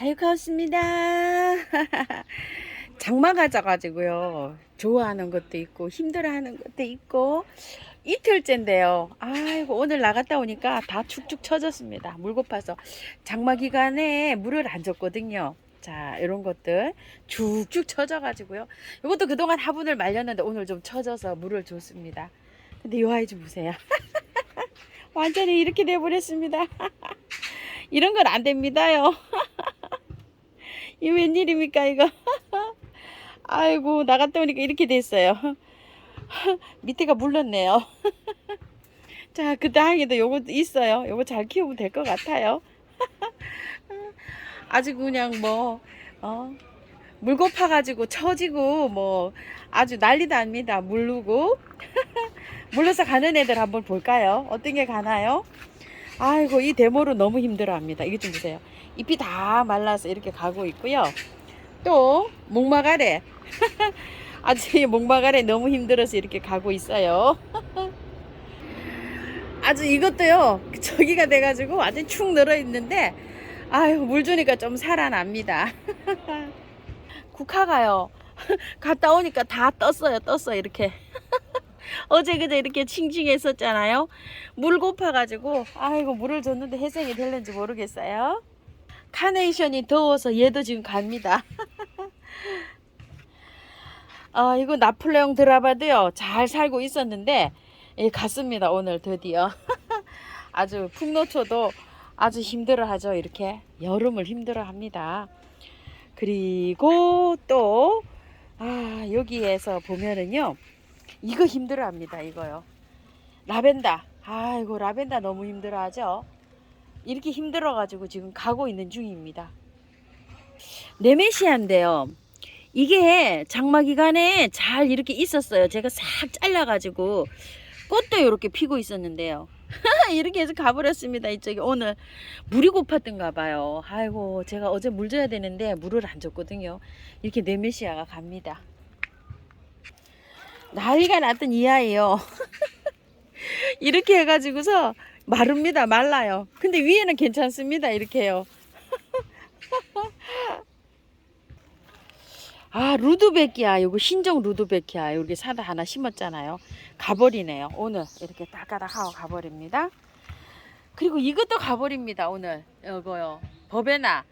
다육하우스입니다. 장마 가 져가지고요. 좋아하는 것도 있고 힘들어하는 것도 있고 이틀째인데요. 아이고 오늘 나갔다 오니까 다 축축 처졌습니다. 물 고파서 장마 기간에 물을 안 줬거든요. 자 이런 것들 쭉쭉 처져가지고요. 이것도 그동안 화분을 말렸는데 오늘 좀 처져서 물을 줬습니다. 근데 이 아이 좀 보세요. 완전히 이렇게 돼버렸습니다. 이런 건 안 됩니다요. 이 웬일입니까 이거? 아이고 나갔다 오니까 이렇게 됐어요. 밑에가 물렀네요. 자, 그 다행히도 요거 있어요. 요거 잘 키우면 될 것 같아요. 아주 그냥 뭐, 어, 물 고파 가지고 처지고 뭐 아주 난리도 아닙니다. 물르고. 물러서 가는 애들 한번 볼까요? 어떤 게 가나요? 아이고, 이 데모로 너무 힘들어 합니다. 이거 좀 보세요. 잎이 다 말라서 이렇게 가고 있고요. 또, 목마가래. 이 목마가래 너무 힘들어서 이렇게 가고 있어요. 아주 이것도요, 저기가 돼가지고 완전 축 늘어 있는데, 아유, 물 주니까 좀 살아납니다. 국화가요, 갔다 오니까 다 떴어요, 떴어, 이렇게. 어제 그제 이렇게 칭칭했었잖아요. 물 고파가지고, 아이고, 물을 줬는데 해생이 될는지 모르겠어요. 카네이션이 더워서 얘도 지금 갑니다. 아, 이거 나폴레옹 드라바도요, 잘 살고 있었는데, 예, 갔습니다, 오늘 드디어. 아주 풍노초도 아주 힘들어 하죠, 이렇게. 여름을 힘들어 합니다. 그리고 또, 아, 여기에서 보면은요, 이거 힘들어 합니다, 이거요. 라벤더. 아이고, 라벤더 너무 힘들어 하죠. 이렇게 힘들어가지고 지금 가고 있는 중입니다. 네메시아인데요. 이게 장마 기간에 잘 이렇게 있었어요. 제가 싹 잘라가지고 꽃도 이렇게 피고 있었는데요. 이렇게 해서 가버렸습니다. 이쪽에 오늘 물이 고팠던가 봐요. 아이고 제가 어제 물 줘야 되는데 물을 안 줬거든요. 이렇게 네메시아가 갑니다. 난리가 났던 이 아이요. 이렇게 해가지고서 마릅니다. 말라요. 근데 위에는 괜찮습니다. 이렇게요. 아 루드베키아 요거 신종 루드베키아 여기 사다 하나 심었잖아요. 가버리네요. 오늘 이렇게 따가닥 하고 가버립니다. 그리고 이것도 가버립니다 오늘. 이거요. 버베나.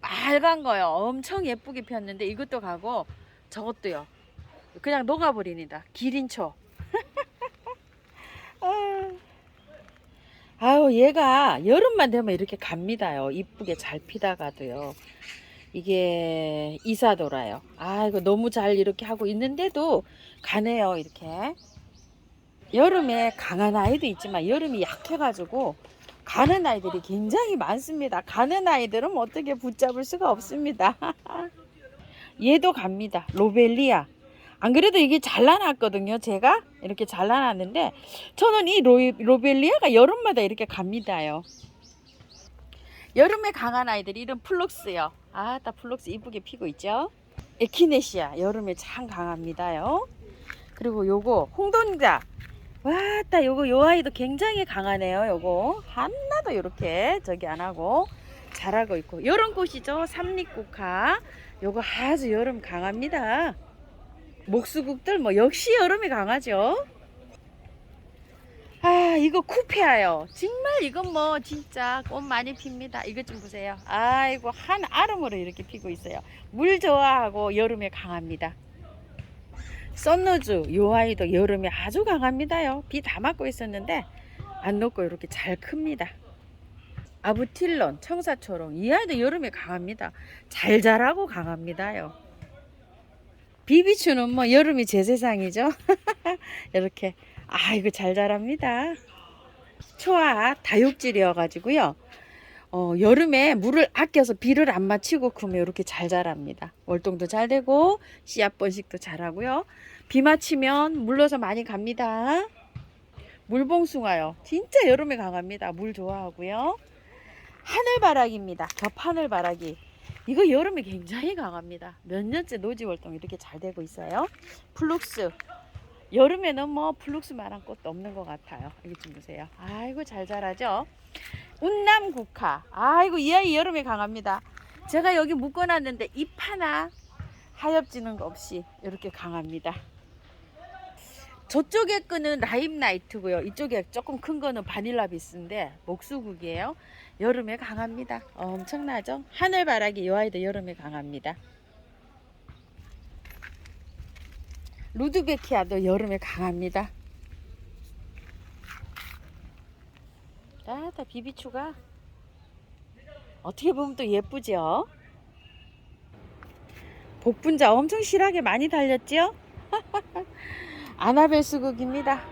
빨간 거요. 엄청 예쁘게 폈는데 이것도 가고 저것도요. 그냥 녹아버립니다. 기린초 아. 아유 얘가 여름만 되면 이렇게 갑니다요 이쁘게 잘 피다가도요 이게 이사도라요. 아, 이거 너무 잘 이렇게 하고 있는데도 가네요, 이렇게. 여름에 강한 아이도 있지만 여름이 약해가지고 가는 아이들이 굉장히 많습니다. 가는 아이들은 어떻게 붙잡을 수가 없습니다. 얘도 갑니다. 로벨리아. 안 그래도 이게 잘라놨거든요, 제가. 이렇게 잘라놨는데, 저는 이 로, 로벨리아가 여름마다 이렇게 갑니다요. 여름에 강한 아이들이 이런 플럭스요. 아따 플럭스 이쁘게 피고 있죠. 에키네시아 여름에 참 강합니다요. 그리고 요거 홍돈자. 와따 요거 요 아이도 굉장히 강하네요. 요거 하나도 이렇게 저기 안 하고 잘하고 있고 이런 꽃이죠. 삼립국화. 요거 아주 여름 강합니다. 목수국들 뭐 역시 여름에 강하죠. 아 이거 쿠페아요. 정말 이건 뭐 진짜 꽃 많이 핍니다. 이것 좀 보세요. 아이고 한 아름으로 이렇게 피고 있어요. 물 좋아하고 여름에 강합니다. 썬노즈 요 아이도 여름에 아주 강합니다요. 비 다 맞고 있었는데 안 녹고 이렇게 잘 큽니다. 아부틸론 청사초롱 이 아이도 여름에 강합니다. 잘 자라고 강합니다요 비비추는 뭐 여름이 제 세상이죠. 이렇게. 아 이거 잘 자랍니다. 초아 다육질이어 가지고요. 어, 여름에 물을 아껴서 비를 안 맞히고 그러면 이렇게 잘 자랍니다. 월동도 잘 되고 씨앗 번식도 잘하고요. 비 맞히면 물러서 많이 갑니다. 물봉숭아요. 진짜 여름에 강합니다. 물 좋아하고요. 하늘바라기입니다. 겹하늘바라기 이거 여름에 굉장히 강합니다 몇 년째 노지 월동 이렇게 잘 되고 있어요 플룩스 여름에는 뭐 플룩스만한 꽃도 없는 것 같아요. 여기 좀 보세요. 아이고 잘 자라죠. 운남 국화. 아이고 이 아이 여름에 강합니다. 제가 여기 묶어놨는데 잎 하나 하엽지는 거 없이 이렇게 강합니다. 저쪽에 끄는 라임 나이트고요. 이쪽에 조금 큰 거는 바닐라 비스인데 목수국이에요. 여름에 강합니다. 엄청나죠? 하늘바라기 이 아이도 여름에 강합니다. 루드베키아도 여름에 강합니다. 아, 다 비비추가 어떻게 보면 또 예쁘죠? 복분자 엄청 실하게 많이 달렸죠? 아나벨 수국입니다.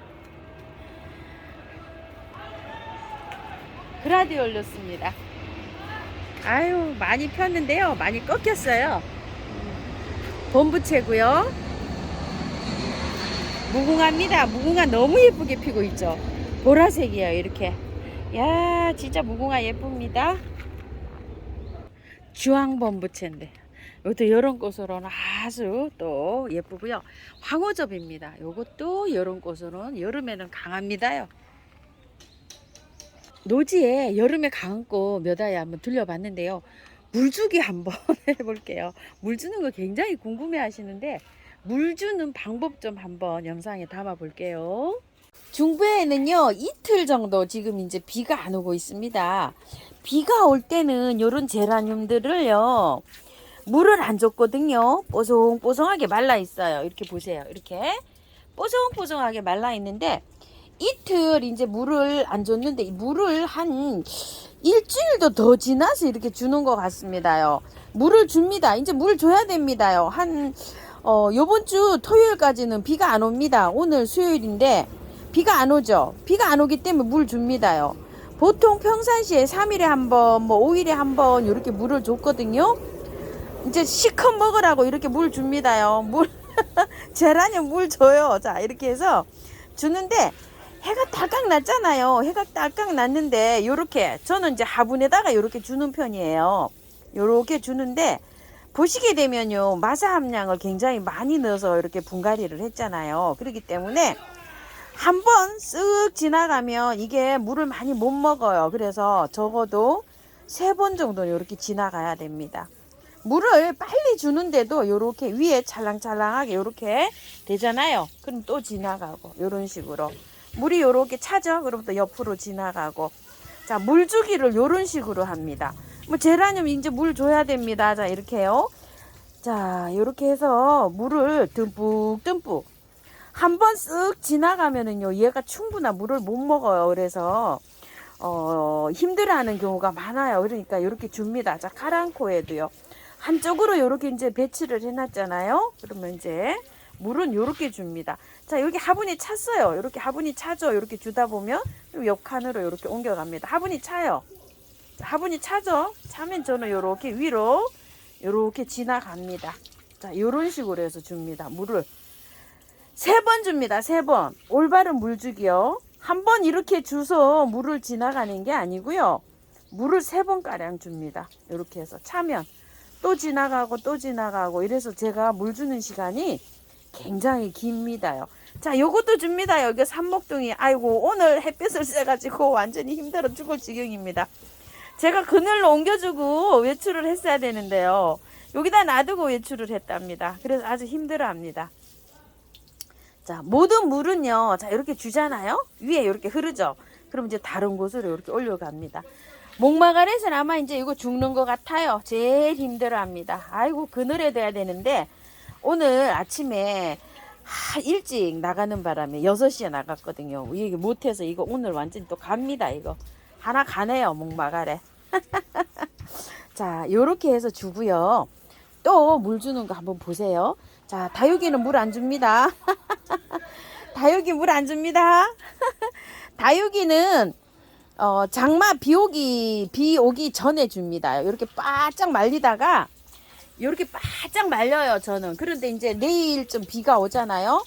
그라디 올렸습니다. 아유, 많이 폈는데요. 많이 꺾였어요. 본부채고요. 무궁화입니다. 무궁화 너무 예쁘게 피고 있죠. 보라색이에요. 이렇게. 야, 진짜 무궁화 예쁩니다. 주황 본부채인데 이것도 이런 꽃으로는 아주 또 예쁘고요. 황호접입니다. 이것도 이런 꽃으로는 여름에는 강합니다요. 노지에 여름에 강한 꽃 몇 아이 한번 들려봤는데요. 물주기 한번 해볼게요. 물 주는 거 굉장히 궁금해 하시는데 물 주는 방법 좀 한번 영상에 담아 볼게요. 중부에는요 이틀 정도 지금 이제 비가 안 오고 있습니다. 비가 올 때는 이런 제라늄들을요 물을 안 줬거든요. 뽀송뽀송하게 말라 있어요. 이렇게 보세요. 이렇게 뽀송뽀송하게 말라 있는데 이틀 이제 물을 안 줬는데 이 물을 한 일주일도 더 지나서 이렇게 주는 것 같습니다요. 물을 줍니다. 이제 물 줘야 됩니다요. 한 어, 요번 주 토요일까지는 비가 안 옵니다. 오늘 수요일인데 비가 안 오죠. 비가 안 오기 때문에 물 줍니다요. 보통 평상시에 3일에 한 번, 뭐 5일에 한 번 이렇게 물을 줬거든요. 이제 시컷 먹으라고 이렇게 물 줍니다요. 물 제라늄 물 줘요. 자 이렇게 해서 주는데 해가 딸깍 났잖아요. 해가 딸깍 났는데 요렇게 저는 이제 화분에다가 요렇게 주는 편이에요. 요렇게 주는데 보시게 되면요 마사 함량을 굉장히 많이 넣어서 이렇게 분갈이를 했잖아요. 그렇기 때문에 한 번 쓱 지나가면 이게 물을 많이 못 먹어요. 그래서 적어도 세 번 정도는 이렇게 지나가야 됩니다. 물을 빨리 주는데도 이렇게 위에 찰랑찰랑하게 이렇게 되잖아요. 그럼 또 지나가고 이런 식으로 물이 이렇게 차죠. 그럼 또 옆으로 지나가고 자 물 주기를 이런 식으로 합니다. 뭐 제라늄 이제 물 줘야 됩니다. 자 이렇게요. 자 이렇게 해서 물을 듬뿍 듬뿍 한 번 쓱 지나가면은요 얘가 충분한 물을 못 먹어요. 그래서 어 힘들어하는 경우가 많아요. 그러니까 이렇게 줍니다. 자 카랑코에도요. 한쪽으로 이렇게 이제 배치를 해놨잖아요. 그러면 이제 물은 이렇게 줍니다. 자, 여기 화분이 찼어요. 이렇게 화분이 차죠. 이렇게 주다 보면 또 옆칸으로 이렇게 옮겨갑니다. 화분이 차요. 자, 화분이 차죠. 차면 저는 이렇게 위로 이렇게 지나갑니다. 자, 이런 식으로 해서 줍니다. 물을 세 번 줍니다. 세 번. 올바른 물 주기요. 한 번 이렇게 주서 물을 지나가는 게 아니고요. 물을 세 번 가량 줍니다. 이렇게 해서 차면 또 지나가고 또 지나가고 이래서 제가 물 주는 시간이 굉장히 깁니다요. 자, 요것도 줍니다. 여기 산목동이 아이고 오늘 햇빛을 쐬가지고 완전히 힘들어 죽을 지경입니다. 제가 그늘로 옮겨주고 외출을 했어야 되는데요. 여기다 놔두고 외출을 했답니다. 그래서 아주 힘들어 합니다. 자, 모든 물은요, 자 이렇게 주잖아요. 위에 이렇게 흐르죠. 그럼 이제 다른 곳으로 이렇게 올려갑니다. 목마가렛은 아마 이제 이거 죽는 것 같아요. 제일 힘들어합니다. 아이고 그늘에 둬야 되는데 오늘 아침에 하, 일찍 나가는 바람에 6시에 나갔거든요. 이게 못해서 이거 오늘 완전 또 갑니다. 이거 하나 가네요. 목마가렛. 자, 요렇게 해서 주고요. 또 물 주는 거 한번 보세요. 자, 다육이는 물 안 줍니다. 다육이 물 안 줍니다. 다육이는 어, 장마 비 오기, 비 오기 전에 줍니다. 이렇게 바짝 말리다가, 이렇게 바짝 말려요, 저는. 그런데 이제 내일쯤 비가 오잖아요.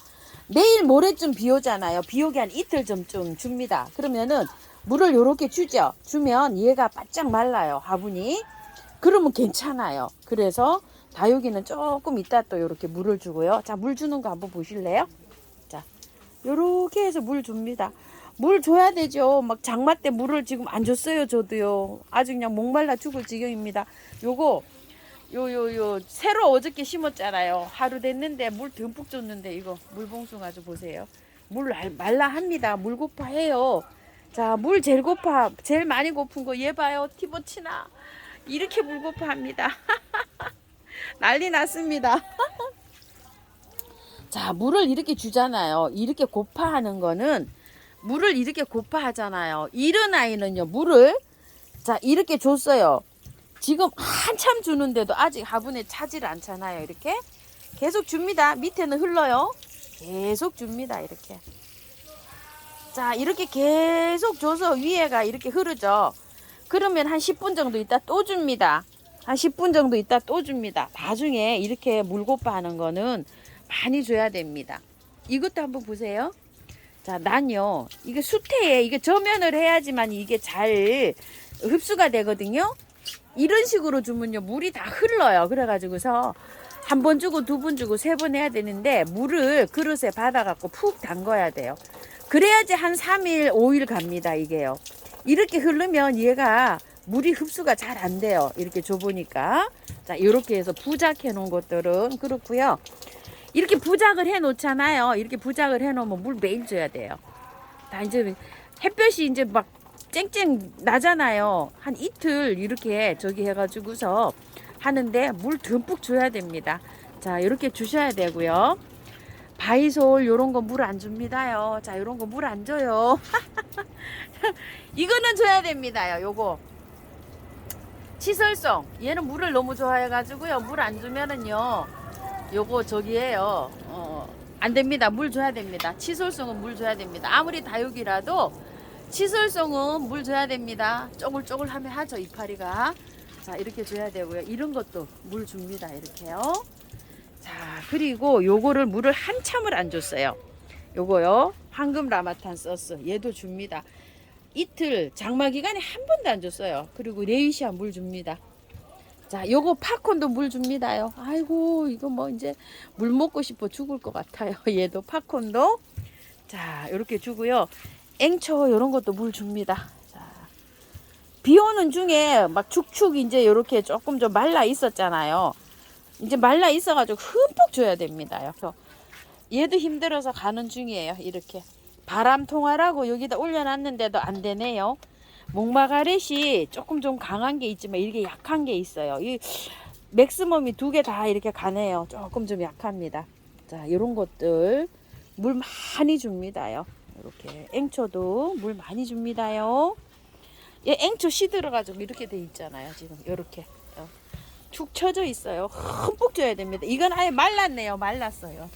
내일 모레쯤 비 오잖아요. 비 오기 한 이틀 전쯤 줍니다. 그러면은 물을 요렇게 주죠. 주면 얘가 바짝 말라요, 화분이. 그러면 괜찮아요. 그래서 다육이는 조금 이따 또 이렇게 물을 주고요. 자, 물 주는 거 한번 보실래요? 자, 요렇게 해서 물 줍니다. 물 줘야 되죠. 막 장마 때 물을 지금 안 줬어요, 저도요. 아주 그냥 목말라 죽을 지경입니다. 요거 요요요 새로 어저께 심었잖아요. 하루 됐는데 물 듬뿍 줬는데 이거 물봉숭 아주 보세요. 물 말- 말라 합니다. 물 고파해요. 자, 물 제일 고파, 제일 많이 고픈 거 얘 봐요. 티보치나 이렇게 물 고파합니다. 난리 났습니다. 자, 물을 이렇게 주잖아요. 이렇게 고파하는 거는 물을 이렇게 고파하잖아요. 이런 아이는요, 물을 자 이렇게 줬어요. 지금 한참 주는데도 아직 화분에 차질 않잖아요. 이렇게 계속 줍니다. 밑에는 흘러요. 계속 줍니다. 이렇게. 자 이렇게 계속 줘서 위에가 이렇게 흐르죠. 그러면 한 10분 정도 있다 또 줍니다. 한 10분 정도 있다 또 줍니다. 나중에 이렇게 물고파 하는 거는 많이 줘야 됩니다. 이것도 한번 보세요. 자, 난요, 이게 수태에, 이게 저면을 해야지만 이게 잘 흡수가 되거든요. 이런 식으로 주면요, 물이 다 흘러요. 그래가지고서 한 번 주고 두 번 주고 세 번 해야 되는데, 물을 그릇에 받아갖고 푹 담궈야 돼요. 그래야지 한 3일, 5일 갑니다, 이게요. 이렇게 흐르면 얘가 물이 흡수가 잘 안 돼요. 이렇게 줘보니까. 자, 이렇게 해서 부작해 놓은 것들은 그렇고요. 이렇게 부작을 해 놓잖아요. 이렇게 부작을 해 놓으면 물 매일 줘야 돼요. 다 이제 햇볕이 이제 막 쨍쨍 나잖아요. 한 이틀 이렇게 저기 해가지고서 하는데 물 듬뿍 줘야 됩니다. 자, 이렇게 주셔야 되고요. 바이솔 요런 거 물 안 줍니다요. 자, 요런 거 물 안 줘요. 이거는 줘야 됩니다요. 요거. 치설성. 얘는 물을 너무 좋아해 가지고요. 물 안 주면은요. 요거 저기에요. 어, 안 됩니다. 물 줘야 됩니다. 치솔성은 물 줘야 됩니다. 아무리 다육이라도 치솔성은 물 줘야 됩니다. 쪼글쪼글 하면 하죠. 이파리가. 자, 이렇게 줘야 되고요. 이런 것도 물 줍니다. 이렇게요. 자, 그리고 요거를 물을 한참을 안 줬어요. 요거요. 황금 라마탄 소스. 얘도 줍니다. 이틀 장마 기간에 한 번도 안 줬어요. 그리고 레이시아 물 줍니다. 자, 요거 팝콘도 물 줍니다요. 아이고, 이거 뭐 이제 물 먹고 싶어 죽을 것 같아요. 얘도 팝콘도. 자, 요렇게 주고요. 앵초 요런 것도 물 줍니다. 자, 비 오는 중에 막 축축 이제 요렇게 조금 좀 말라 있었잖아요. 이제 말라 있어가지고 흠뻑 줘야 됩니다요. 얘도 힘들어서 가는 중이에요. 이렇게. 바람 통하라고 여기다 올려놨는데도 안 되네요. 목마가렛이 조금 좀 강한 게 있지만 이게 약한 게 있어요. 이 맥스멈이 두 개 다 이렇게 가네요. 조금 좀 약합니다. 자, 이런 것들 물 많이 줍니다요. 이렇게 앵초도 물 많이 줍니다요. 얘 앵초 씨 들어가지고 이렇게 돼 있잖아요. 지금 이렇게 어. 축 처져 있어요. 흠뻑 줘야 됩니다. 이건 아예 말랐네요. 말랐어요.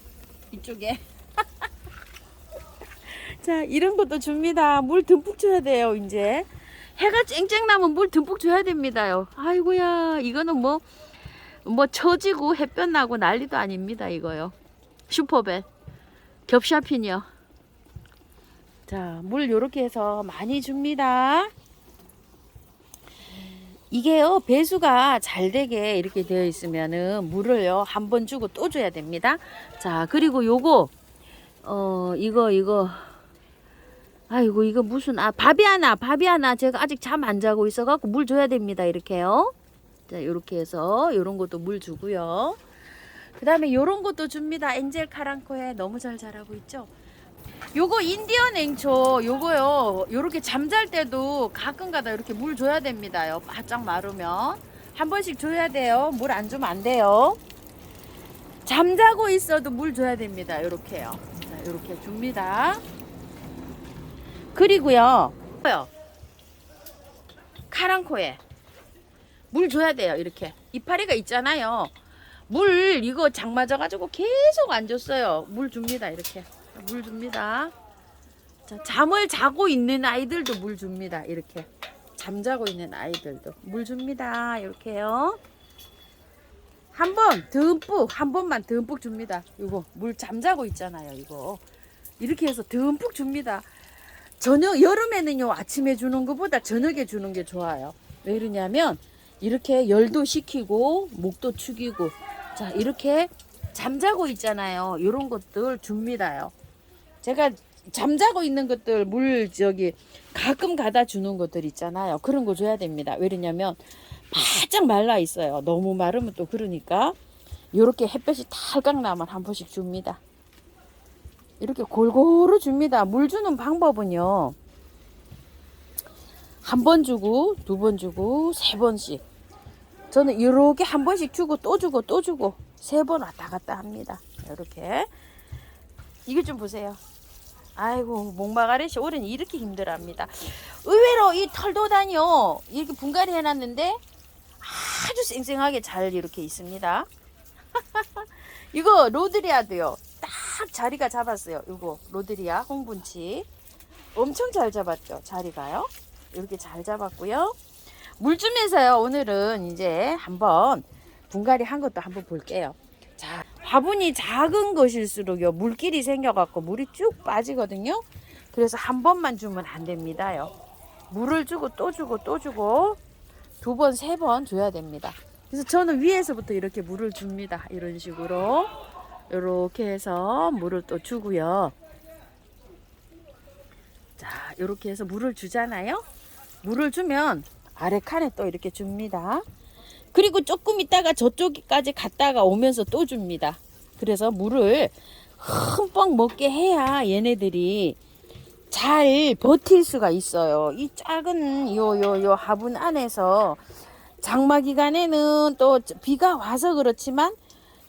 이쪽에. 자, 이런 것도 줍니다. 물 듬뿍 줘야 돼요, 이제. 해가 쨍쨍 나면 물 듬뿍 줘야 됩니다요. 아이고야, 이거는 뭐, 뭐 처지고 햇볕 나고 난리도 아닙니다, 이거요. 슈퍼벳. 겹샤핀이요. 자, 물 요렇게 해서 많이 줍니다. 이게요, 배수가 잘 되게 이렇게 되어 있으면은 물을요, 한 번 주고 또 줘야 됩니다. 자, 그리고 요거, 어, 이거, 이거. 아이고, 이거 무슨, 아, 바비아나, 바비아나. 제가 아직 잠 안 자고 있어갖고 물 줘야 됩니다. 이렇게요. 자, 요렇게 해서, 요런 것도 물 주고요. 그 다음에 요런 것도 줍니다. 엔젤 카랑코에 너무 잘 자라고 있죠. 요거 인디언 앵초 요거요 요렇게 잠잘 때도 가끔가다 이렇게 물 줘야 됩니다요 바짝 마르면 한 번씩 줘야 돼요 물 안 주면 안 돼요 잠자고 있어도 물 줘야 됩니다 요렇게요 자, 요렇게 줍니다 그리고요 요 카랑코에 물 줘야 돼요 이렇게 이파리가 있잖아요 물 이거 장 맞아가지고 계속 안 줬어요 물 줍니다 이렇게 물 줍니다. 자, 잠을 자고 있는 아이들도 물 줍니다. 이렇게. 잠자고 있는 아이들도 물 줍니다. 이렇게요. 한 번 듬뿍 한 번만 듬뿍 줍니다. 이거 물 잠자고 있잖아요. 이거 이렇게 해서 듬뿍 줍니다. 저녁 여름에는요 아침에 주는 것보다 저녁에 주는 게 좋아요. 왜 그러냐면 이렇게 열도 식히고 목도 축이고 자 이렇게 잠자고 있잖아요. 이런 것들 줍니다요. 제가 잠자고 있는 것들 물 저기 가끔 가다 주는 것들 있잖아요. 그런 거 줘야 됩니다. 왜냐면 바짝 말라 있어요. 너무 마르면 또 그러니까 이렇게 햇볕이 탈각 나면 한 번씩 줍니다. 이렇게 골고루 줍니다. 물 주는 방법은요. 한 번 주고 두 번 주고 세 번씩. 저는 이렇게 한 번씩 주고 또 주고 또 주고 세 번 왔다 갔다 합니다. 이렇게 이것 좀 보세요. 아이고 목마가렛이 올해는 이렇게 힘들어 합니다. 의외로 이 털도단이요 이렇게 분갈이 해놨는데 아주 쌩쌩하게 잘 이렇게 있습니다. 이거 로드리아도요. 딱 자리가 잡았어요. 이거 로드리아 홍분치 엄청 잘 잡았죠. 자리가요. 이렇게 잘 잡았고요. 물쯤에서요. 오늘은 이제 한번 분갈이 한 것도 한번 볼게요. 자, 화분이 작은 것일수록요 물길이 생겨갖고 물이 쭉 빠지거든요. 그래서 한 번만 주면 안 됩니다요. 물을 주고 또 주고 또 주고 두 번, 세 번 줘야 됩니다. 그래서 저는 위에서부터 이렇게 물을 줍니다. 이런 식으로. 이렇게 해서 물을 또 주고요. 자, 이렇게 해서 물을 주잖아요. 물을 주면 아래 칸에 또 이렇게 줍니다. 그리고 조금 있다가 저쪽까지 갔다가 오면서 또 줍니다. 그래서 물을 흠뻑 먹게 해야 얘네들이 잘 버틸 수가 있어요. 이 작은 요 요 요 화분 안에서 장마 기간에는 또 비가 와서 그렇지만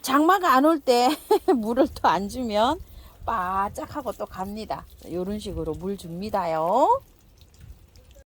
장마가 안 올 때 물을 또 안 주면 바짝하고 또 갑니다. 이런 식으로 물 줍니다요.